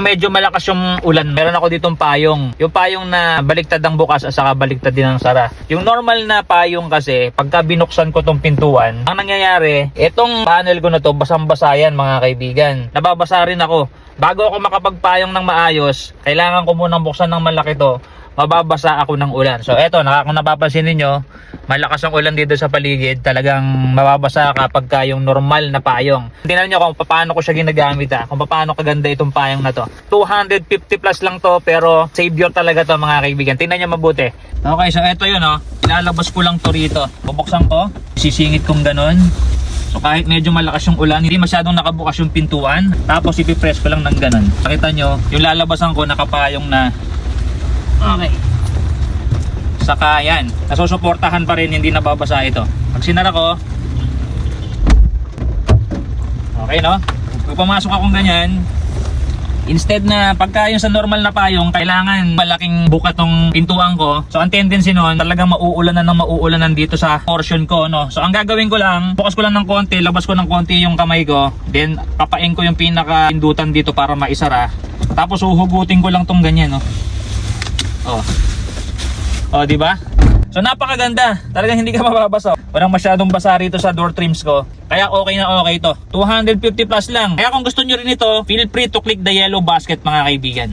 Medyo malakas yung ulan. Meron ako ditong payong. Yung payong na baliktad ang bukas at saka baliktad din ang sara. Yung normal na payong kasi, pagka binuksan ko tong pintuan, ang nangyayari, itong panel ko na to, basang-basa yan mga kaibigan. Nababasa rin ako. Bago ako makapagpayong ng maayos, kailangan ko munang buksan ng malaki to mababasa ako ng ulan. So eto, naka, kung napapansin ninyo, malakas ang ulan dito sa paligid. Talagang mababasa kapag ka yung normal na payong. Tingnan nyo kung paano ko siya ginagamit ha. Kung paano kaganda itong payong na to. 250 plus lang to pero savior talaga to mga kaibigan. Tingnan nyo mabuti. Okay, so eto yun oh. Ilalabas ko lang to rito. Bubuksan ko. Sisingit kong ganon. So kahit medyo malakas yung ulan, hindi masyadong nakabukas yung pintuan. Tapos ipipress ko lang ng ganon. Nakita nyo, yung lalabasan ko nakapayong na Okay. Saka yan, nasusuportahan pa rin, hindi nababasa ito. Pag sinara ko, okay no? Pag pumasok akong ganyan, instead na pagka yung sa normal na payong, kailangan malaking buka tong pintuan ko. So ang tendency nun, talagang mauulanan ng mauulanan dito sa portion ko. No? So ang gagawin ko lang, bukas ko lang ng konti, labas ko ng konti yung kamay ko, then papain ko yung pinaka pindutan dito para maisara. Tapos uhugutin ko lang tong ganyan. No? Oh. Oh, di ba? So napakaganda. Talagang hindi ka mababasa. Walang masyadong basa rito sa door trims ko. Kaya okay na okay to. 250 plus lang. Kaya kung gusto nyo rin ito, feel free to click the yellow basket mga kaibigan.